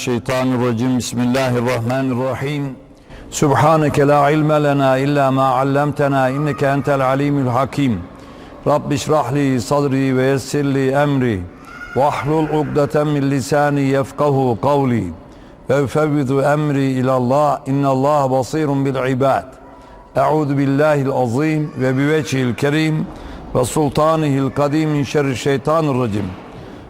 Mineşşeytanirracim. Bismillahirrahmanirrahim. Subhaneke la ilme lena illa ma allamtena inneke entel alimul hakim. Rabbi şrahli sadri ve yessirli emri. Vahlul ugdeten min lisani yefkahu kavli. Ve fevvidu emri ilallah. İnnallah basirun bil ibad. Euzu billahil azim ve biveçhil kerim ve sultanihil kadim min şerri şeytanirracim. racim.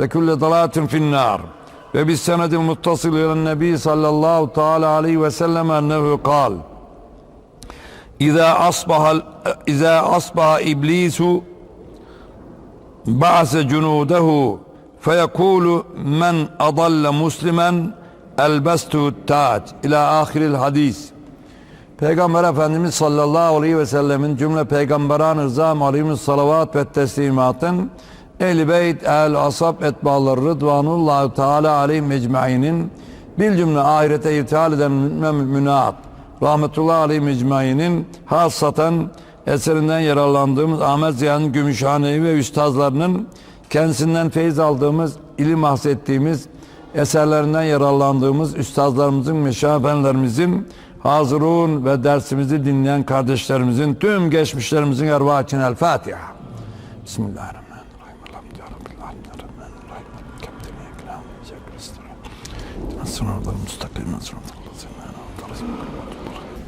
وكل ضلالة في النار وبالسند المتصل إلى النبي صلى الله تعالى عليه وسلم أنه قال إذا أصبح إذا أصبح إبليس بعث جنوده فيقول من أضل مسلما elbestu tac ila ahiril hadis. Peygamber Efendimiz sallallahu aleyhi ve sellemin cümle peygamberan rızam aleyhimus salavat ve teslimatın ehl beyt el asab etbaları rıdvanullahu teala aleyhim ecmainin bir cümle ahirete irtihal eden müminat rahmetullahi aleyhim ecmainin hasaten eserinden yararlandığımız Ahmet Ziya'nın Gümüşhanevi ve üstazlarının kendisinden feyiz aldığımız, ilim bahsettiğimiz eserlerinden yararlandığımız üstazlarımızın, meşafenlerimizin, hazırun ve dersimizi dinleyen kardeşlerimizin, tüm geçmişlerimizin ervah için El Fatiha. Bismillahirrahmanirrahim.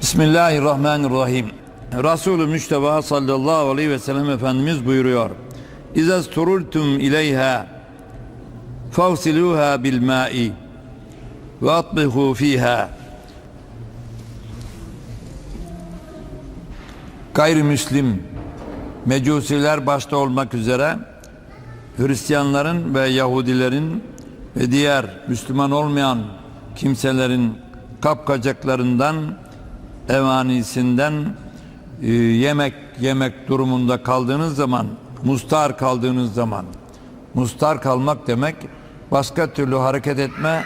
Bismillahirrahmanirrahim. Resulü Müşteba sallallahu aleyhi ve sellem Efendimiz buyuruyor. İzez turultum ileyha favsiluha bil ma'i ve atbihu fiha gayrimüslim mecusiler başta olmak üzere Hristiyanların ve Yahudilerin ve diğer Müslüman olmayan kimselerin kapkacaklarından evanisinden e, yemek yemek durumunda kaldığınız zaman mustar kaldığınız zaman mustar kalmak demek başka türlü hareket etme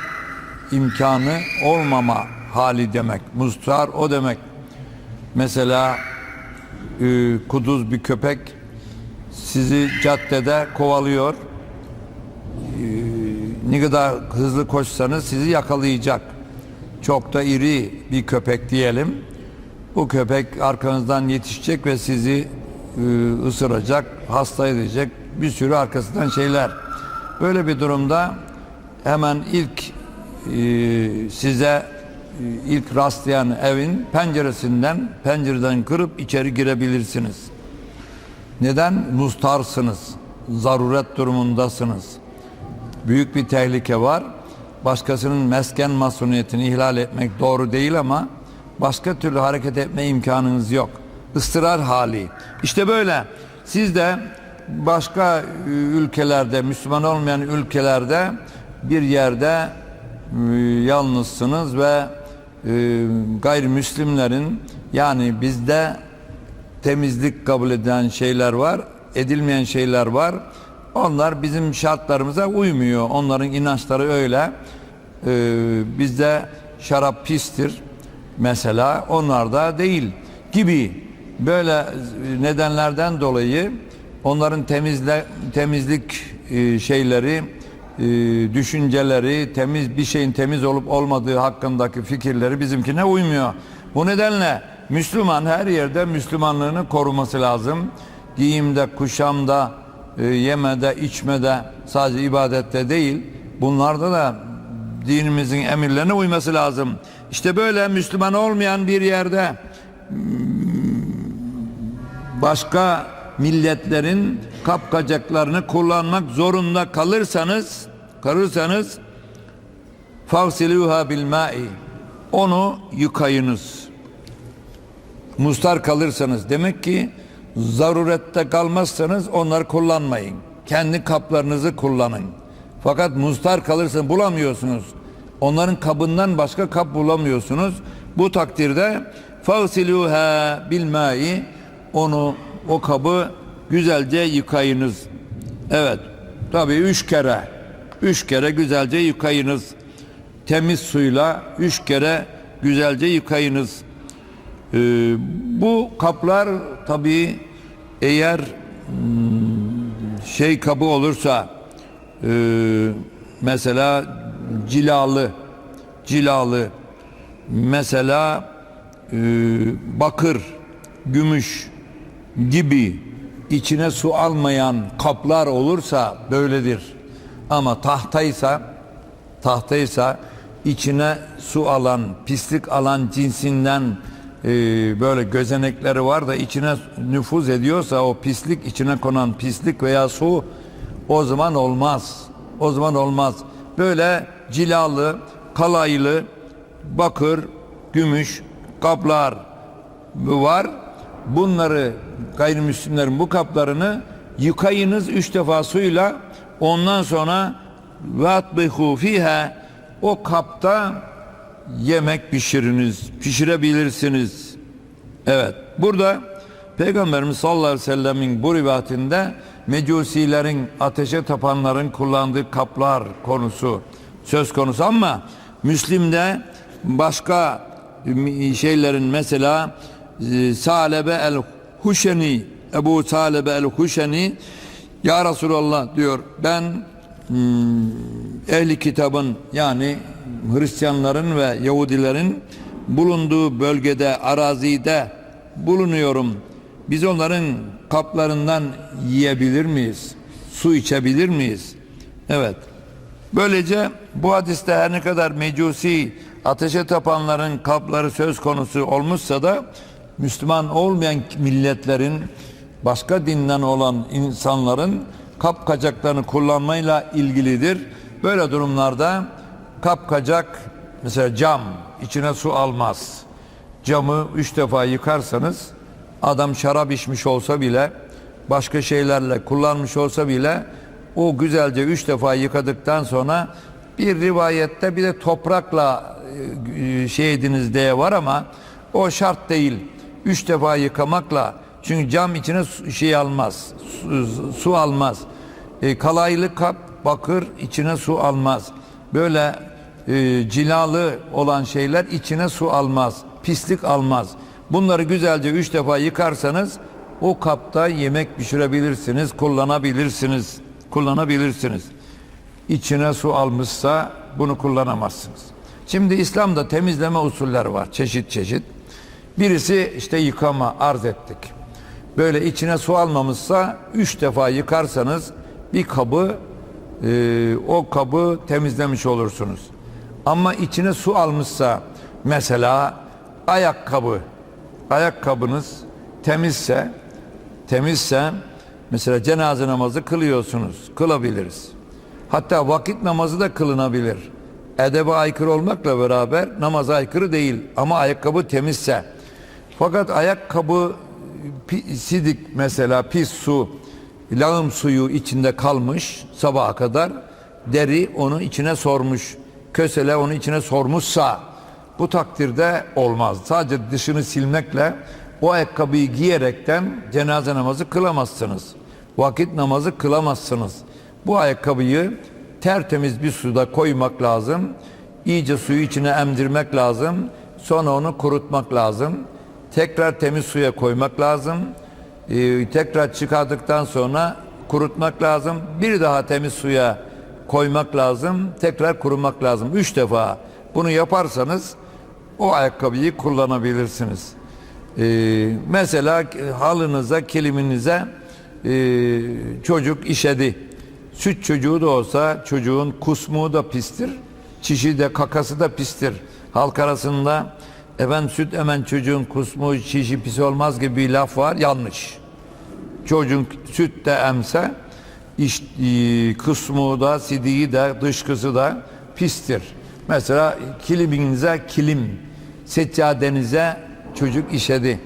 imkanı olmama hali demek. Mustar o demek. Mesela e, kuduz bir köpek sizi caddede kovalıyor. Ne kadar hızlı koşsanız sizi yakalayacak. Çok da iri bir köpek diyelim. Bu köpek arkanızdan yetişecek ve sizi e, ısıracak, hasta edecek, bir sürü arkasından şeyler. Böyle bir durumda hemen ilk e, size e, ilk rastlayan evin penceresinden pencereden kırıp içeri girebilirsiniz. Neden? Mustarsınız. Zaruret durumundasınız. Büyük bir tehlike var. Başkasının mesken masumiyetini ihlal etmek doğru değil ama başka türlü hareket etme imkanınız yok. Istırar hali. İşte böyle. Siz de başka ülkelerde, Müslüman olmayan ülkelerde bir yerde e, yalnızsınız ve e, gayrimüslimlerin yani bizde temizlik kabul edilen şeyler var, edilmeyen şeyler var. Onlar bizim şartlarımıza uymuyor. Onların inançları öyle. E, bizde şarap pistir mesela, onlarda değil gibi böyle nedenlerden dolayı onların temizle, temizlik e, şeyleri, e, düşünceleri, temiz bir şeyin temiz olup olmadığı hakkındaki fikirleri bizimkine uymuyor. Bu nedenle Müslüman her yerde Müslümanlığını koruması lazım. Giyimde, kuşamda, e, yemede, içmede, sadece ibadette değil, bunlarda da dinimizin emirlerine uyması lazım. İşte böyle Müslüman olmayan bir yerde başka milletlerin kapkacaklarını kullanmak zorunda kalırsanız kalırsanız favsiluha bil ma'i onu yıkayınız. Mustar kalırsanız demek ki zarurette kalmazsanız onları kullanmayın. Kendi kaplarınızı kullanın. Fakat mustar kalırsanız bulamıyorsunuz. Onların kabından başka kap bulamıyorsunuz. Bu takdirde fagsiluha bil mai onu o kabı güzelce yıkayınız. Evet. Tabii üç kere. Üç kere güzelce yıkayınız. Temiz suyla üç kere güzelce yıkayınız. Ee, bu kaplar tabii eğer hmm, şey kabı olursa e, mesela cilalı cilalı mesela e, bakır gümüş gibi içine su almayan kaplar olursa böyledir. Ama tahtaysa tahtaysa içine su alan, pislik alan cinsinden e, böyle gözenekleri var da içine nüfuz ediyorsa o pislik içine konan pislik veya su o zaman olmaz. O zaman olmaz. Böyle cilalı, kalaylı, bakır, gümüş kaplar var. Bunları gayrimüslimlerin bu kaplarını yıkayınız üç defa suyla ondan sonra vatbihu fiha o kapta yemek pişiriniz, pişirebilirsiniz. Evet. Burada Peygamberimiz sallallahu aleyhi ve sellemin bu rivayetinde mecusilerin, ateşe tapanların kullandığı kaplar konusu söz konusu ama Müslim'de başka şeylerin mesela e, Salebe el Huşeni Ebu Salebe el Huşeni Ya Resulallah diyor ben ehli kitabın yani Hristiyanların ve Yahudilerin bulunduğu bölgede, arazide bulunuyorum. Biz onların kaplarından yiyebilir miyiz? Su içebilir miyiz? Evet. Böylece bu hadiste her ne kadar mecusi ateşe tapanların kapları söz konusu olmuşsa da Müslüman olmayan milletlerin başka dinden olan insanların kap kacaklarını kullanmayla ilgilidir. Böyle durumlarda kap kacak mesela cam içine su almaz. Camı üç defa yıkarsanız adam şarap içmiş olsa bile başka şeylerle kullanmış olsa bile o güzelce üç defa yıkadıktan sonra bir rivayette bir de toprakla e, şey ediniz diye var ama o şart değil. Üç defa yıkamakla çünkü cam içine su, şey almaz, su, su almaz. E, kalaylı kap, bakır içine su almaz. Böyle e, cilalı olan şeyler içine su almaz, pislik almaz. Bunları güzelce üç defa yıkarsanız o kapta yemek pişirebilirsiniz, kullanabilirsiniz, kullanabilirsiniz. İçine su almışsa bunu kullanamazsınız. Şimdi İslam'da temizleme usulleri var, çeşit çeşit. Birisi işte yıkama arz ettik. Böyle içine su almamışsa üç defa yıkarsanız bir kabı e, o kabı temizlemiş olursunuz. Ama içine su almışsa mesela ayakkabı ayakkabınız temizse temizse mesela cenaze namazı kılıyorsunuz. Kılabiliriz. Hatta vakit namazı da kılınabilir. Edebe aykırı olmakla beraber namaza aykırı değil ama ayakkabı temizse. Fakat ayakkabı sidik mesela pis su, lağım suyu içinde kalmış sabaha kadar deri onu içine sormuş. Kösele onu içine sormuşsa bu takdirde olmaz. Sadece dışını silmekle o ayakkabıyı giyerekten cenaze namazı kılamazsınız. Vakit namazı kılamazsınız. Bu ayakkabıyı tertemiz bir suda koymak lazım. İyice suyu içine emdirmek lazım. Sonra onu kurutmak lazım. Tekrar temiz suya koymak lazım. Ee, tekrar çıkardıktan sonra kurutmak lazım. Bir daha temiz suya koymak lazım. Tekrar kurumak lazım. Üç defa bunu yaparsanız o ayakkabıyı kullanabilirsiniz. Ee, mesela halınıza, kiliminize e, çocuk işedi. Süt çocuğu da olsa çocuğun kusmuğu da pistir. Çişi de kakası da pistir. Halk arasında efendim süt emen çocuğun kusmuğu çişi pis olmaz gibi bir laf var. Yanlış. Çocuğun süt de emse iş, e, kusmuğu da sidiği de dışkısı da pistir. Mesela kiliminize kilim, seccadenize çocuk işedi.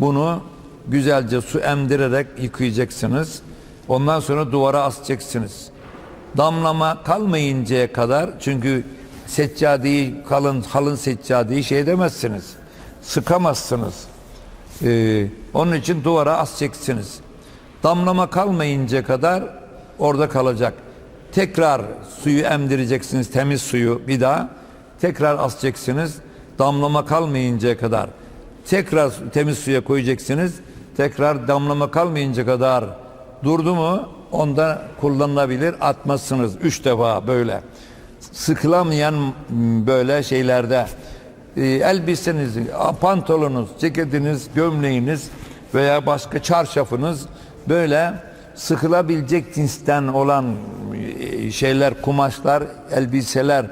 Bunu güzelce su emdirerek yıkayacaksınız. Ondan sonra duvara asacaksınız. Damlama kalmayıncaya kadar çünkü seccadeyi kalın kalın seccadeyi şey demezsiniz. Sıkamazsınız. Ee, onun için duvara asacaksınız. Damlama kalmayınca kadar orada kalacak. Tekrar suyu emdireceksiniz, temiz suyu bir daha. Tekrar asacaksınız. Damlama kalmayıncaya kadar. Tekrar temiz suya koyacaksınız. Tekrar damlama kalmayınca kadar durdu mu onda kullanılabilir. Atmazsınız. Üç defa böyle. Sıkılamayan böyle şeylerde e, elbiseniz, pantolonunuz, ceketiniz, gömleğiniz veya başka çarşafınız böyle sıkılabilecek cinsten olan e, şeyler, kumaşlar, elbiseler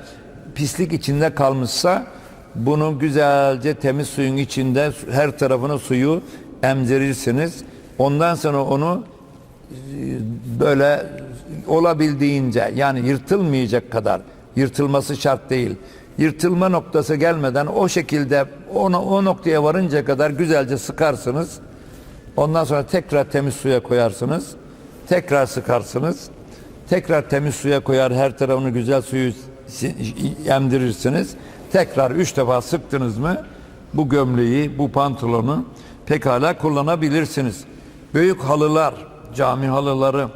pislik içinde kalmışsa bunu güzelce temiz suyun içinde her tarafına suyu emzirirsiniz. Ondan sonra onu böyle olabildiğince yani yırtılmayacak kadar yırtılması şart değil. Yırtılma noktası gelmeden o şekilde onu o noktaya varınca kadar güzelce sıkarsınız. Ondan sonra tekrar temiz suya koyarsınız. Tekrar sıkarsınız. Tekrar temiz suya koyar her tarafını güzel suyu si- emdirirsiniz. Tekrar üç defa sıktınız mı bu gömleği, bu pantolonu pekala kullanabilirsiniz. Büyük halılar, cami halıları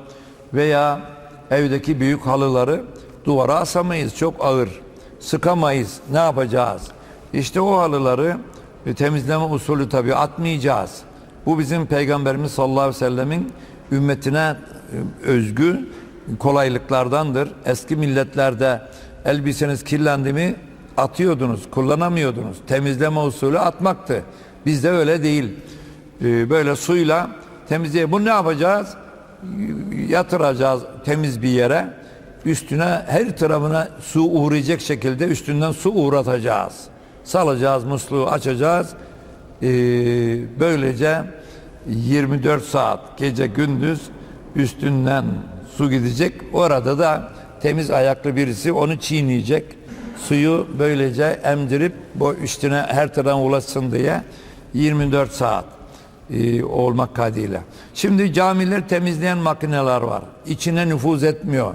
veya evdeki büyük halıları duvara asamayız. Çok ağır. Sıkamayız. Ne yapacağız? İşte o halıları e, temizleme usulü tabii atmayacağız. Bu bizim Peygamberimiz sallallahu aleyhi ve sellemin ümmetine e, özgü kolaylıklardandır. Eski milletlerde elbiseniz kirlendi mi atıyordunuz, kullanamıyordunuz. Temizleme usulü atmaktı. Bizde öyle değil. Ee, Böyle suyla temizleye. Bunu ne yapacağız? Yatıracağız temiz bir yere. Üstüne her tarafına su uğrayacak şekilde üstünden su uğratacağız. Salacağız, musluğu açacağız. Ee, böylece 24 saat gece gündüz üstünden su gidecek. Orada da temiz ayaklı birisi onu çiğneyecek. Suyu böylece emdirip bu üstüne her tarafına ulaşsın diye 24 saat e, olmak kaydıyla. Şimdi camiler temizleyen makineler var. İçine nüfuz etmiyor.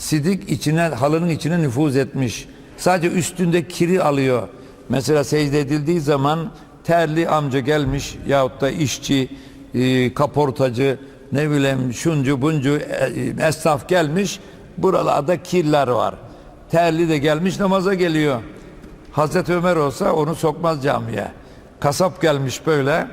Sidik içine halının içine nüfuz etmiş. Sadece üstünde kiri alıyor. Mesela secde edildiği zaman terli amca gelmiş yahut da işçi, e, kaportacı, ne bileyim şuncu buncu e, esnaf gelmiş. Buralarda kirler var. Terli de gelmiş namaza geliyor. Hazreti Ömer olsa onu sokmaz camiye. Kasap gelmiş böyle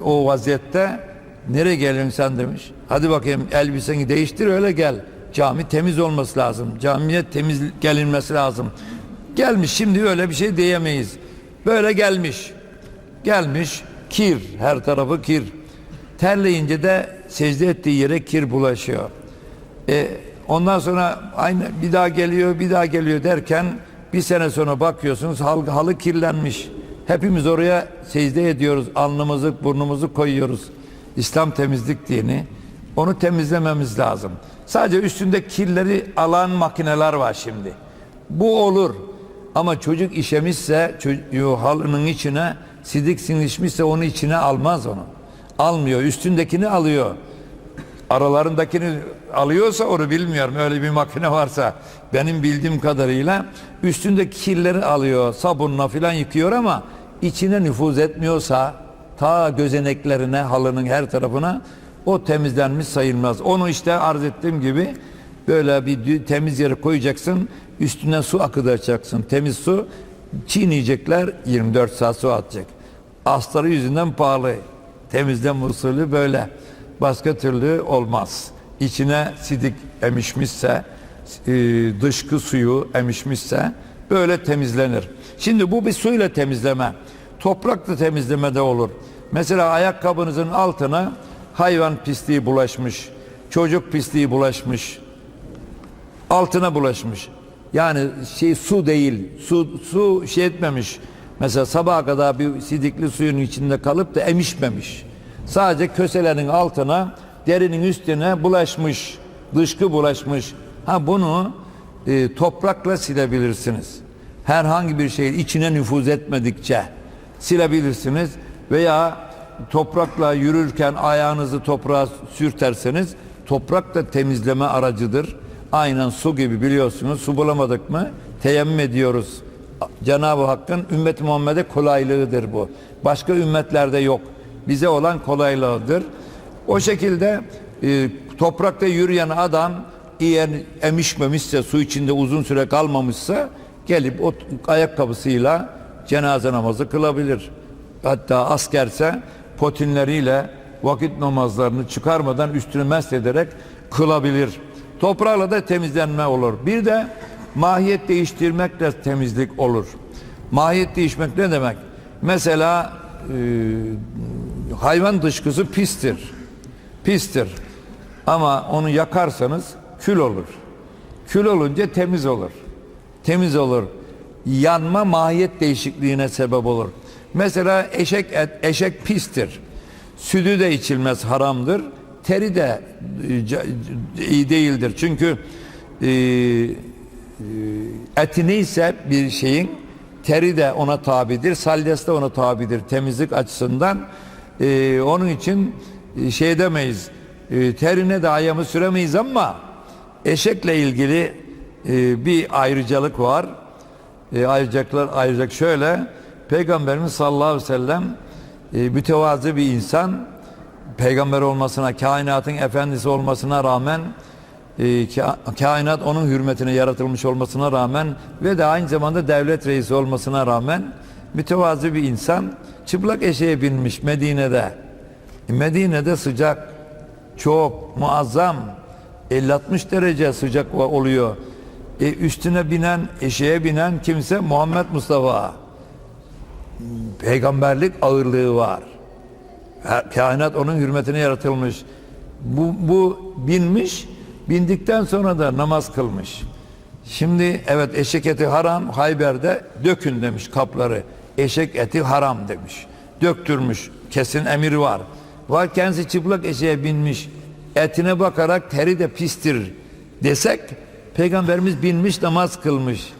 o vaziyette nereye geliyorsun sen demiş. Hadi bakayım elbiseni değiştir öyle gel. Cami temiz olması lazım. Camiye temiz gelinmesi lazım. Gelmiş şimdi öyle bir şey diyemeyiz. Böyle gelmiş. Gelmiş kir her tarafı kir. Terleyince de secde ettiği yere kir bulaşıyor. E, ondan sonra aynı bir daha geliyor bir daha geliyor derken bir sene sonra bakıyorsunuz halı, halı kirlenmiş. Hepimiz oraya secde ediyoruz. Alnımızı burnumuzu koyuyoruz. İslam temizlik dini. Onu temizlememiz lazım. Sadece üstünde kirleri alan makineler var şimdi. Bu olur. Ama çocuk işemişse çocuğu halının içine sidik sinişmişse onu içine almaz onu. Almıyor. Üstündekini alıyor aralarındakini alıyorsa onu bilmiyorum. Öyle bir makine varsa benim bildiğim kadarıyla üstündeki kirleri alıyor, sabunla filan yıkıyor ama içine nüfuz etmiyorsa ta gözeneklerine, halının her tarafına o temizlenmiş sayılmaz. Onu işte arz ettiğim gibi böyle bir temiz yere koyacaksın, üstüne su akıtacaksın. Temiz su çiğneyecekler 24 saat su atacak. Astarı yüzünden pahalı. Temizleme usulü böyle. Başka türlü olmaz. İçine sidik emişmişse, e, dışkı suyu emişmişse böyle temizlenir. Şimdi bu bir suyla temizleme. Toprakla temizleme de olur. Mesela ayakkabınızın altına hayvan pisliği bulaşmış, çocuk pisliği bulaşmış, altına bulaşmış. Yani şey su değil, su su şey etmemiş. Mesela sabaha kadar bir sidikli suyun içinde kalıp da emişmemiş. Sadece köselerin altına, derinin üstüne bulaşmış, dışkı bulaşmış. Ha bunu e, toprakla silebilirsiniz. Herhangi bir şey içine nüfuz etmedikçe silebilirsiniz veya toprakla yürürken ayağınızı toprağa sürterseniz toprak da temizleme aracıdır. Aynen su gibi biliyorsunuz su bulamadık mı teyemmüm ediyoruz. Cenab-ı Hakk'ın ümmet Muhammed'e kolaylığıdır bu. Başka ümmetlerde yok. Bize olan kolaylığıdır. O şekilde e, toprakta yürüyen adam eğer emişmemişse, su içinde uzun süre kalmamışsa gelip o ayakkabısıyla cenaze namazı kılabilir. Hatta askerse potinleriyle vakit namazlarını çıkarmadan üstünü mest ederek kılabilir. Toprağla da temizlenme olur. Bir de mahiyet değiştirmekle temizlik olur. Mahiyet değişmek ne demek? Mesela e, hayvan dışkısı pistir. Pistir. Ama onu yakarsanız kül olur. Kül olunca temiz olur. Temiz olur. Yanma mahiyet değişikliğine sebep olur. Mesela eşek et, eşek pistir. Sütü de içilmez haramdır. Teri de e, iyi değildir. Çünkü e, eti neyse bir şeyin teri de ona tabidir, salyası da ona tabidir temizlik açısından. Ee, onun için e, şey demeyiz, e, terine de ayağımı süremeyiz ama eşekle ilgili e, bir ayrıcalık var. E, ayrıcalıklar ayrıcak şöyle, Peygamberimiz sallallahu aleyhi ve sellem e, mütevazı bir insan, peygamber olmasına, kainatın efendisi olmasına rağmen e, ka- kainat onun hürmetine yaratılmış olmasına rağmen ve de aynı zamanda devlet reisi olmasına rağmen mütevazı bir insan çıplak eşeğe binmiş Medine'de. E, Medine'de sıcak çok muazzam 50-60 derece sıcak oluyor. E, üstüne binen, eşeğe binen kimse Muhammed Mustafa. Peygamberlik ağırlığı var. Kainat onun hürmetine yaratılmış. Bu, bu binmiş, bindikten sonra da namaz kılmış. Şimdi evet eşek eti haram, Hayber'de dökün demiş kapları. Eşek eti haram demiş. Döktürmüş, kesin emir var. Var kendisi çıplak eşeğe binmiş. Etine bakarak teri de pistir desek, Peygamberimiz binmiş namaz kılmış.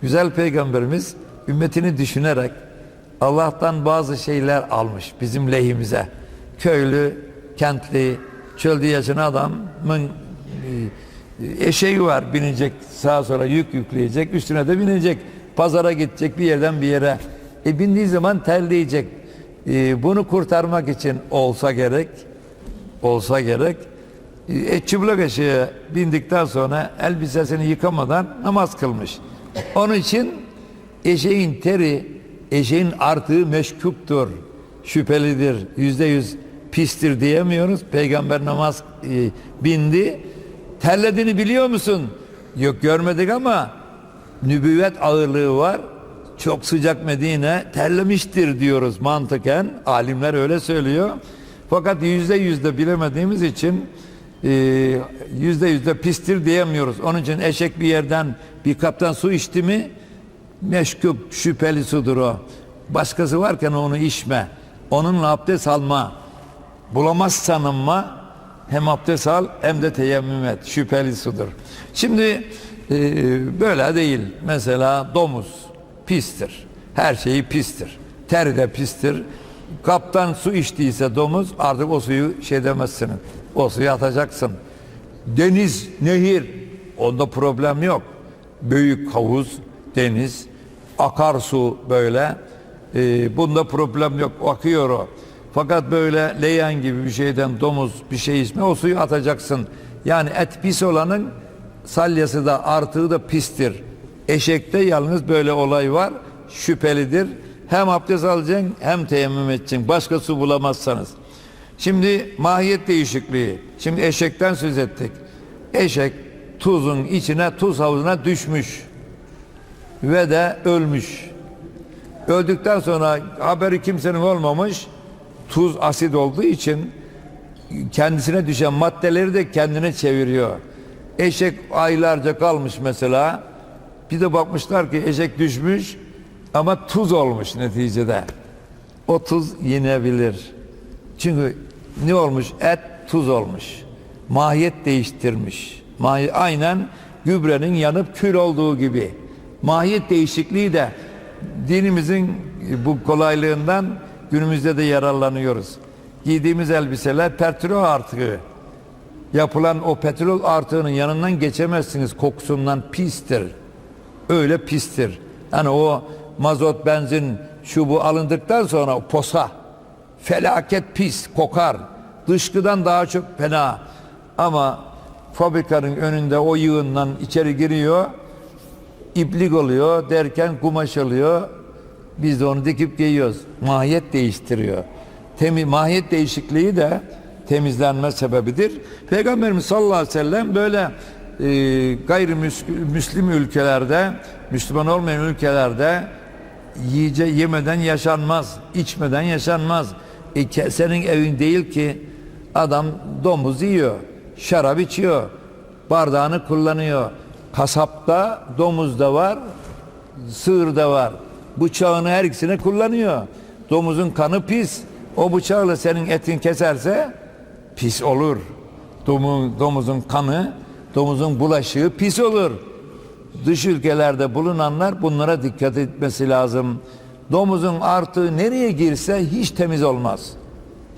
Güzel peygamberimiz ümmetini düşünerek Allah'tan bazı şeyler almış bizim lehimize. Köylü, kentli, çölde yaşayan adamın e, eşeği var binecek sağa sola yük yükleyecek üstüne de binecek pazara gidecek bir yerden bir yere e bindiği zaman terleyecek E, bunu kurtarmak için olsa gerek olsa gerek e, çıplak eşeğe bindikten sonra elbisesini yıkamadan namaz kılmış. Onun için eşeğin teri, eşeğin artığı meşkuptur, şüphelidir, yüzde yüz pistir diyemiyoruz. Peygamber namaz e, bindi, terlediğini biliyor musun? Yok görmedik ama nübüvvet ağırlığı var. Çok sıcak Medine terlemiştir diyoruz mantıken. Alimler öyle söylüyor. Fakat yüzde yüzde bilemediğimiz için e, yüzde yüzde pistir diyemiyoruz. Onun için eşek bir yerden bir kaptan su içti mi meşkup şüpheli sudur o. Başkası varken onu içme. Onunla abdest alma. Bulamazsan ama hem abdest al hem de teyemmüm et. Şüpheli sudur. Şimdi e, böyle değil. Mesela domuz pistir. Her şeyi pistir. Ter de pistir. Kaptan su içtiyse domuz artık o suyu şey demezsin. O suyu atacaksın. Deniz, nehir onda problem yok. Büyük havuz, deniz, akarsu böyle. E, bunda problem yok. Akıyor o. Fakat böyle leğen gibi bir şeyden domuz bir şey içme o suyu atacaksın. Yani et pis olanın salyası da artığı da pistir. Eşekte yalnız böyle olay var. Şüphelidir. Hem abdest alacaksın hem teyemmüm edeceksin. Başka su bulamazsanız. Şimdi mahiyet değişikliği. Şimdi eşekten söz ettik. Eşek tuzun içine tuz havuzuna düşmüş ve de ölmüş. Öldükten sonra haberi kimsenin olmamış. Tuz asit olduğu için kendisine düşen maddeleri de kendine çeviriyor. Eşek aylarca kalmış mesela. Bir de bakmışlar ki eşek düşmüş ama tuz olmuş neticede. O tuz yenebilir. Çünkü ne olmuş? Et tuz olmuş. Mahiyet değiştirmiş. Mahi, aynen gübrenin yanıp kül olduğu gibi. Mahiyet değişikliği de dinimizin bu kolaylığından günümüzde de yararlanıyoruz. Giydiğimiz elbiseler petrol artığı. Yapılan o petrol artığının yanından geçemezsiniz kokusundan pistir. Öyle pistir. Yani o mazot, benzin, şu bu alındıktan sonra posa felaket pis, kokar. Dışkıdan daha çok fena. Ama fabrikanın önünde o yığından içeri giriyor, iplik oluyor derken kumaş oluyor. Biz de onu dikip giyiyoruz. Mahiyet değiştiriyor. Temi, mahiyet değişikliği de temizlenme sebebidir. Peygamberimiz sallallahu aleyhi ve sellem böyle e, gayrimüslim ülkelerde, Müslüman olmayan ülkelerde yiyece yemeden yaşanmaz, içmeden yaşanmaz. E, senin evin değil ki adam domuz yiyor, şarap içiyor, bardağını kullanıyor. Kasapta domuz da var, sığır da var. Bıçağını her ikisini kullanıyor. Domuzun kanı pis. O bıçakla senin etin keserse pis olur. Domu- domuzun kanı, domuzun bulaşığı pis olur. Dış ülkelerde bulunanlar bunlara dikkat etmesi lazım. Domuzun artığı nereye girse hiç temiz olmaz.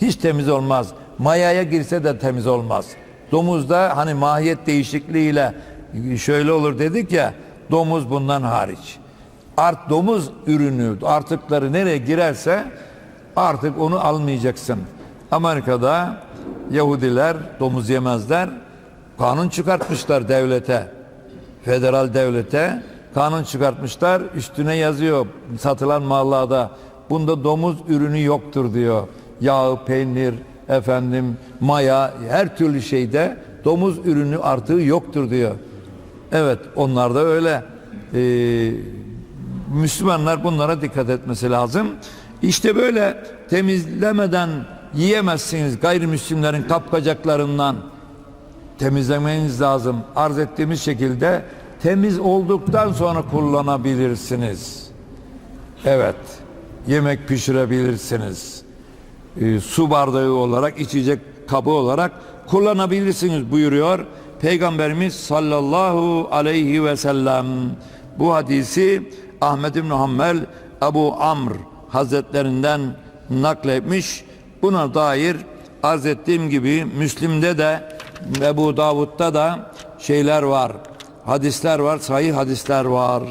Hiç temiz olmaz. Mayaya girse de temiz olmaz. Domuzda hani mahiyet değişikliğiyle şöyle olur dedik ya domuz bundan hariç. Art domuz ürünü artıkları nereye girerse artık onu almayacaksın. Amerika'da Yahudiler domuz yemezler. Kanun çıkartmışlar devlete. Federal devlete kanun çıkartmışlar. Üstüne yazıyor satılan mallarda. Bunda domuz ürünü yoktur diyor. Yağ, peynir, efendim maya her türlü şeyde domuz ürünü artığı yoktur diyor. Evet onlar da öyle. Ee, Müslümanlar bunlara dikkat etmesi lazım. İşte böyle temizlemeden yiyemezsiniz gayrimüslimlerin kapkacaklarından temizlemeniz lazım. Arz ettiğimiz şekilde temiz olduktan sonra kullanabilirsiniz. Evet. Yemek pişirebilirsiniz. Ee, su bardağı olarak, içecek kabı olarak kullanabilirsiniz buyuruyor. Peygamberimiz sallallahu aleyhi ve sellem bu hadisi Ahmed İbn Hanbel Ebu Amr Hazretlerinden nakletmiş. Buna dair arz ettiğim gibi Müslim'de de Ebu Davud'da da şeyler var. Hadisler var, sahih hadisler var.